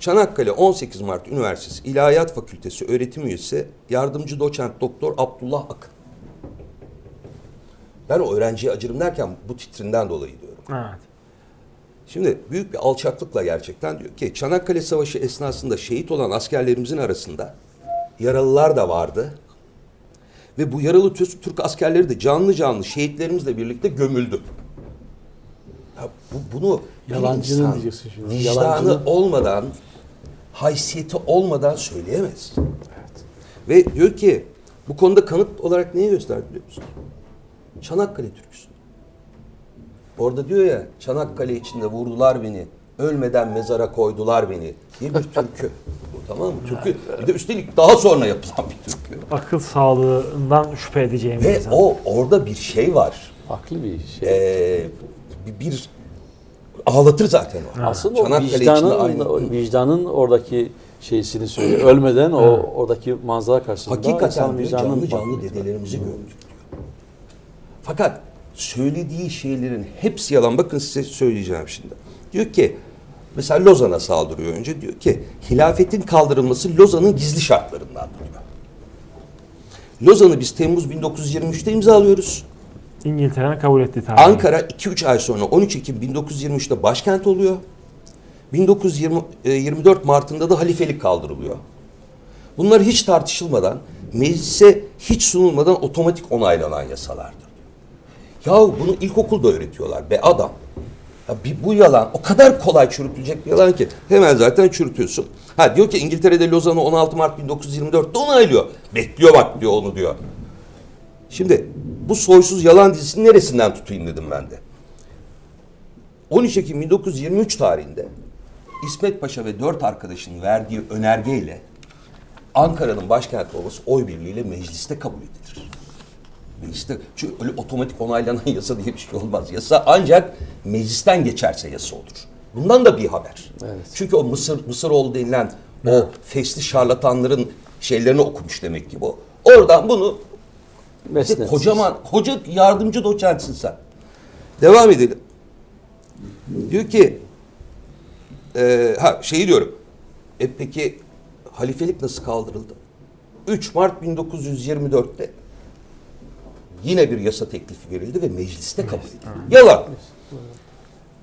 Çanakkale 18 Mart Üniversitesi İlahiyat Fakültesi öğretim üyesi yardımcı doçent doktor Abdullah Akın. Ben o öğrenciye acırım derken bu titrinden dolayı diyorum. Evet. Şimdi büyük bir alçaklıkla gerçekten diyor ki Çanakkale Savaşı esnasında şehit olan askerlerimizin arasında yaralılar da vardı. Ve bu yaralı Türk, askerleri de canlı canlı şehitlerimizle birlikte gömüldü. Ya bu, bunu Yalancının insan diyeceksin şimdi. Vicdanı Yalancının. olmadan, haysiyeti olmadan söyleyemez. Ve diyor ki bu konuda kanıt olarak neyi gösterdi biliyor musun? Çanakkale türküsü. Orada diyor ya Çanakkale içinde vurdular beni, ölmeden mezara koydular beni diye bir türkü. Bu tamam mı? Türkü bir de üstelik daha sonra yapılan bir türkü. Akıl sağlığından şüphe edeceğim Ve o orada bir şey var. Farklı bir şey. Ee, bir, bir ağlatır zaten o. Aslında o Çanakkale vicdanın, aynı. vicdanın oradaki şeysini söylüyor. Ölmeden o oradaki manzara karşısında Hakikaten insan diyor, canlı canlı dedelerimizi gördük diyor. Fakat söylediği şeylerin hepsi yalan. Bakın size söyleyeceğim şimdi. Diyor ki mesela Lozan'a saldırıyor önce. Diyor ki hilafetin kaldırılması Lozan'ın gizli şartlarından diyor. Lozan'ı biz Temmuz 1923'te imzalıyoruz. İngiltere'nin kabul ettiği tarih. Ankara 2-3 ay sonra 13 Ekim 1923'te başkent oluyor. 1924 Mart'ında da halifelik kaldırılıyor. Bunlar hiç tartışılmadan, meclise hiç sunulmadan otomatik onaylanan yasalardır. Yahu bunu ilkokulda öğretiyorlar be adam. Ya bir, bu yalan o kadar kolay çürütülecek bir yalan ki hemen zaten çürütüyorsun. Ha diyor ki İngiltere'de Lozan'ı 16 Mart 1924'te onaylıyor. Bekliyor bak diyor onu diyor. Şimdi bu soysuz yalan dizisinin neresinden tutayım dedim ben de. 13 Ekim 1923 tarihinde İsmet Paşa ve dört arkadaşının verdiği önergeyle Ankara'nın başkenti olması oy birliğiyle mecliste kabul edilir. Mecliste, çünkü öyle otomatik onaylanan yasa diye bir şey olmaz. Yasa ancak meclisten geçerse yasa olur. Bundan da bir haber. Evet. Çünkü o Mısır Mısıroğlu denilen o fesli şarlatanların şeylerini okumuş demek ki bu. Oradan bunu işte Mesnet. kocaman, koca yardımcı doçentsin sen. Devam edelim. Diyor ki, e, ha şeyi diyorum. E peki halifelik nasıl kaldırıldı? 3 Mart 1924'te yine bir yasa teklifi verildi ve mecliste kabul edildi. Yalan.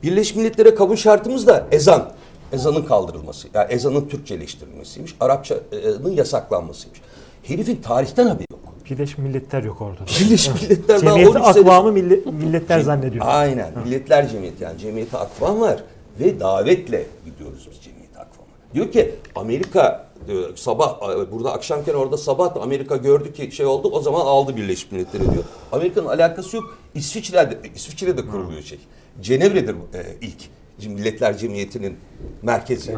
Birleşmiş Milletler'e kabul şartımız da ezan. Ezanın kaldırılması. Yani ezanın Türkçeleştirilmesiymiş. Arapçanın yasaklanmasıymış. Herifin tarihten haberi. Birleşmiş Milletler yok orada. Birleşmiş Milletler daha Cemiyeti 13 sene- akvamı millet, milletler zannediyor. Aynen. Milletler Cemiyeti yani Cemiyeti Akvam var ve davetle gidiyoruz biz Cemiyeti Akvam'a. Diyor ki Amerika e, sabah burada akşamken orada sabah da Amerika gördü ki şey oldu o zaman aldı Birleşmiş Milletleri diyor. Amerika'nın alakası yok. İsviçre'de İsviçre'de kuruluyor şey. Cenevre'dir e, ilk Milletler Cemiyeti'nin merkezi.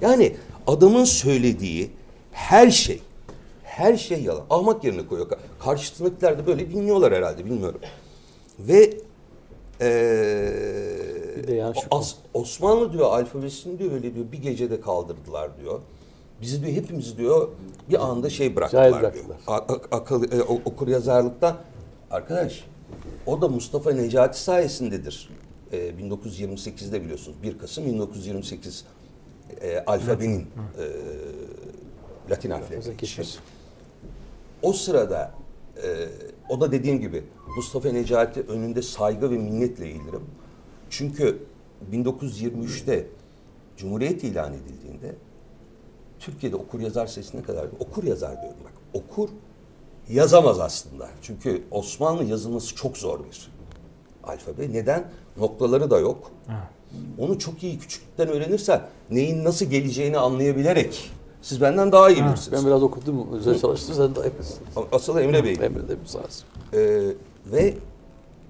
Yani adamın söylediği her şey her şey yalan. Ahmak yerine koyuyor. Karşısındakiler de böyle dinliyorlar herhalde bilmiyorum. Ve Bir de As- Osmanlı diyor alfabesini diyor öyle diyor bir gecede kaldırdılar diyor. Bizi diyor hepimiz diyor bir anda şey bıraktılar diyor. A- akıl, e, okur yazarlıktan. Arkadaş o da Mustafa Necati sayesindedir. E, 1928'de biliyorsunuz 1 Kasım 1928 e, alfabenin e, Latin harfleri. O sırada e, o da dediğim gibi Mustafa Necati önünde saygı ve minnetle eğilirim. Çünkü 1923'te Cumhuriyet ilan edildiğinde Türkiye'de okur yazar sayısı ne kadar? Okur yazar diyorum bak. Okur yazamaz aslında. Çünkü Osmanlı yazılması çok zor bir alfabe. Neden? Noktaları da yok. Onu çok iyi küçüklükten öğrenirsen neyin nasıl geleceğini anlayabilerek siz benden daha iyi bilirsiniz. Ben biraz okudum, özel çalıştım, sen de yapıyorsun. Asıl Emre Bey. Emre de müsaade. Ee, ve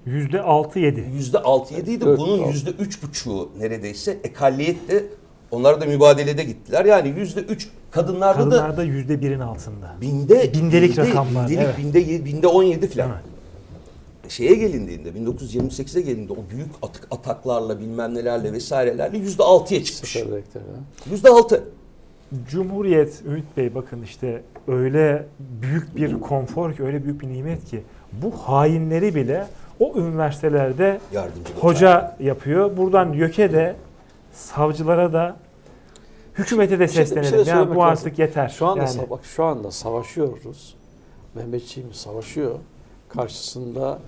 Yüzde altı yedi. yüzde altı yediydi. Bunun yüzde üç buçuğu neredeyse ekalliyette. Onlar da mübadelede gittiler. Yani yüzde üç kadınlarda da Kadınlarda yüzde birin altında. binde Bindelik binde, rakamlar, Bindelik, evet. binde, ye- binde on yedi falan. Evet. Şeye gelindiğinde 1928'e gelindiğinde o büyük atak, ataklarla bilmem nelerle vesairelerle yüzde altıya çıkmış. Süper rektör. Yüzde altı. Cumhuriyet, Ümit Bey bakın işte öyle büyük bir konfor ki, öyle büyük bir nimet ki bu hainleri bile o üniversitelerde Yardımcı hoca yapıyor. Buradan YÖK'e de savcılara da hükümete de şey- şey de seslenelim. yani söylemek bu lazım. artık yeter. Şu anda yani. bak şu anda savaşıyoruz. Mehmetçiğimiz savaşıyor. Karşısında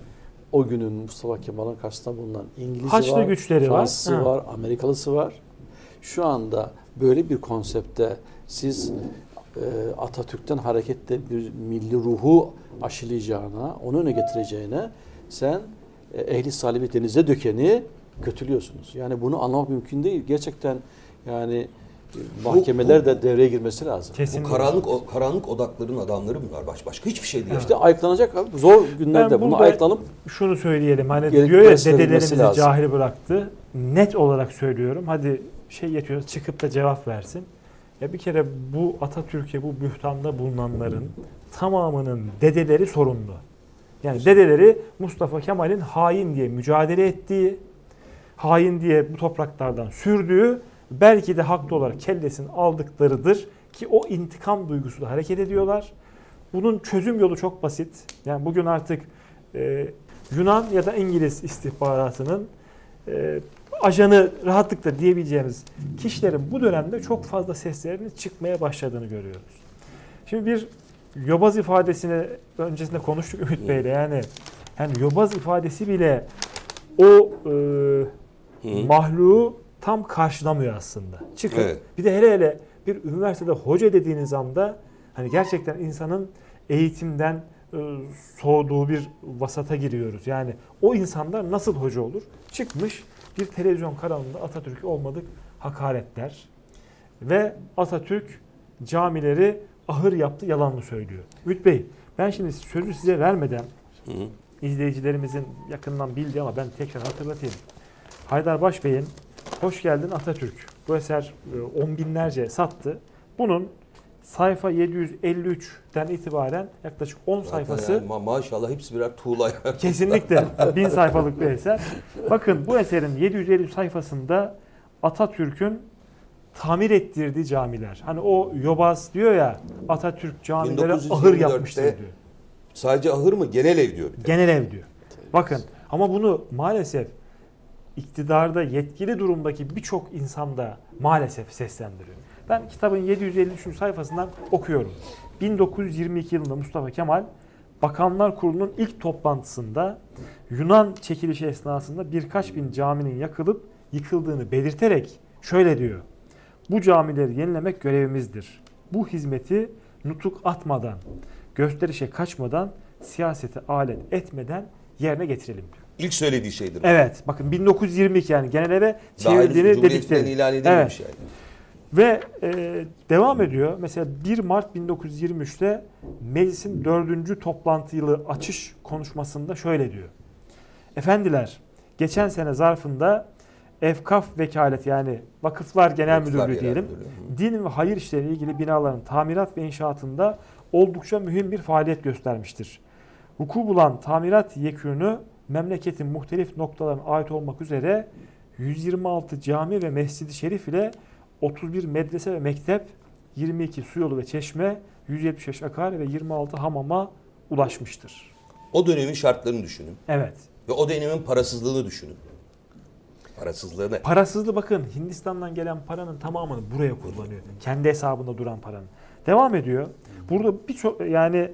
o günün Mustafa Kemal'in karşısında bulunan İngiliz'i Haçlı var, güçleri var. Fransızı Ha. var, Amerikalısı var. Şu anda böyle bir konsepte siz e, Atatürk'ten hareketle bir milli ruhu aşılayacağına, onu öne getireceğine sen e, ehli salibi denize dökeni kötülüyorsunuz. Yani bunu anlamak mümkün değil. Gerçekten yani e, mahkemeler de devreye girmesi lazım. Bu Kesinlikle. karanlık o karanlık odakların adamları bunlar. Baş, başka hiçbir şey değil. İşte ayıklanacak abi. Zor günlerde bunu ayıklanıp şunu söyleyelim. Hani diyor ya dedelerimizi lazım. cahil bıraktı. Net olarak söylüyorum. Hadi şey yetiyor çıkıp da cevap versin. Ya bir kere bu Atatürk'e bu bühtanda bulunanların tamamının dedeleri sorumlu. Yani dedeleri Mustafa Kemal'in hain diye mücadele ettiği, hain diye bu topraklardan sürdüğü, belki de haklı olarak kellesini aldıklarıdır ki o intikam duygusuyla hareket ediyorlar. Bunun çözüm yolu çok basit. Yani bugün artık e, Yunan ya da İngiliz istihbaratının e, ajanı rahatlıkla diyebileceğimiz kişilerin bu dönemde çok fazla seslerinin çıkmaya başladığını görüyoruz. Şimdi bir yobaz ifadesini öncesinde konuştuk Ümit Bey'le yani yani yobaz ifadesi bile o e, mahluğu tam karşılamıyor aslında. Çıkıp Evet. bir de hele hele bir üniversitede hoca dediğiniz anda hani gerçekten insanın eğitimden e, soğuduğu bir vasata giriyoruz. Yani o insanlar nasıl hoca olur? Çıkmış bir televizyon kanalında Atatürk olmadık hakaretler ve Atatürk camileri ahır yaptı yalan mı söylüyor? Ümit Bey ben şimdi sözü size vermeden Hı hı. izleyicilerimizin yakından bildiği ama ben tekrar hatırlatayım. Haydar Baş Bey'in Hoş Geldin Atatürk bu eser e, on binlerce sattı. Bunun sayfa 753'ten itibaren yaklaşık 10 sayfası Yani ma- maşallah hepsi birer tuğla. kesinlikle bin sayfalık bir eser. Bakın bu eserin 750 sayfasında Atatürk'ün tamir ettirdiği camiler. Hani o yobaz diyor ya Atatürk camilere ahır 1924'te yapmıştır diyor. Sadece ahır mı? Genel ev diyor. bir de. Genel ev diyor. Bakın ama bunu maalesef iktidarda yetkili durumdaki birçok insan da maalesef seslendiriyor. Ben kitabın 753. sayfasından okuyorum. 1922 yılında Mustafa Kemal Bakanlar Kurulu'nun ilk toplantısında Yunan çekilişi esnasında birkaç bin caminin yakılıp yıkıldığını belirterek şöyle diyor. Bu camileri yenilemek görevimizdir. Bu hizmeti nutuk atmadan, gösterişe kaçmadan, siyasete alet etmeden yerine getirelim diyor. İlk söylediği şeydir. Evet bakın 1922 yani genel eve Daha henüz çevrildiğini dedikleri. ilan edilmemiş yani. Ve e, devam ediyor. Mesela 1 Mart 1923'te meclisin 4. toplantı yılı açış konuşmasında şöyle diyor. Efendiler, geçen sene zarfında Efkaf Vekalet yani Vakıflar Genel Vakıflar Müdürlüğü diyelim. Müdürlüğü. Din ve hayır işleriyle ilgili binaların tamirat ve inşaatında oldukça mühim bir faaliyet göstermiştir. Vuku bulan tamirat yekünü memleketin muhtelif noktalarına ait olmak üzere 126 cami ve mescidi şerif ile 31 medrese ve mektep, 22 su yolu ve çeşme, 175 akar ve 26 hamama ulaşmıştır. O dönemin şartlarını düşünün. Evet. Ve o dönemin parasızlığını düşünün. Parasızlığını. Parasızlı bakın Hindistan'dan gelen paranın tamamını buraya kullanıyor. Kendi hesabında duran paranın. Devam ediyor. Burada birçok yani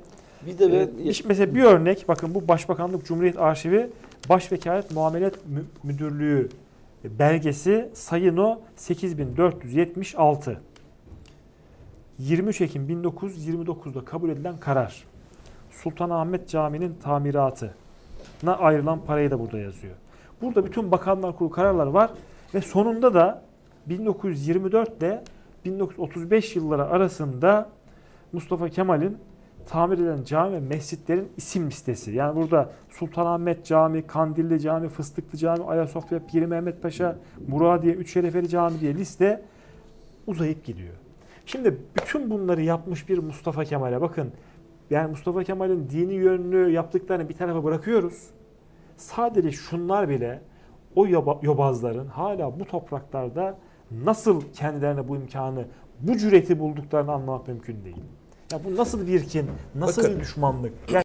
bir de ben bir- mesela bir örnek bakın bu Başbakanlık Cumhuriyet Arşivi Başvekalet Muamelet Mü- Müdürlüğü belgesi sayı no 8476. 23 Ekim 1929'da kabul edilen karar. Sultanahmet Camii'nin tamiratına ayrılan parayı da burada yazıyor. Burada bütün bakanlar kurulu kararları var ve sonunda da 1924 ile 1935 yılları arasında Mustafa Kemal'in tamir edilen cami ve mescitlerin isim listesi. Yani burada Sultanahmet Cami, Kandilli Cami, Fıstıklı Cami, Ayasofya, Piri Mehmet Paşa, Muradiye, Üç Şerefeli Cami diye liste uzayıp gidiyor. Şimdi bütün bunları yapmış bir Mustafa Kemal'e bakın. Yani Mustafa Kemal'in dini yönlü yaptıklarını bir tarafa bırakıyoruz. Sadece şunlar bile o yoba- yobazların hala bu topraklarda nasıl kendilerine bu imkanı, bu cüreti bulduklarını anlamak mümkün değil. Ya bu nasıl bir kin, nasıl Bakın. bir düşmanlık? Ya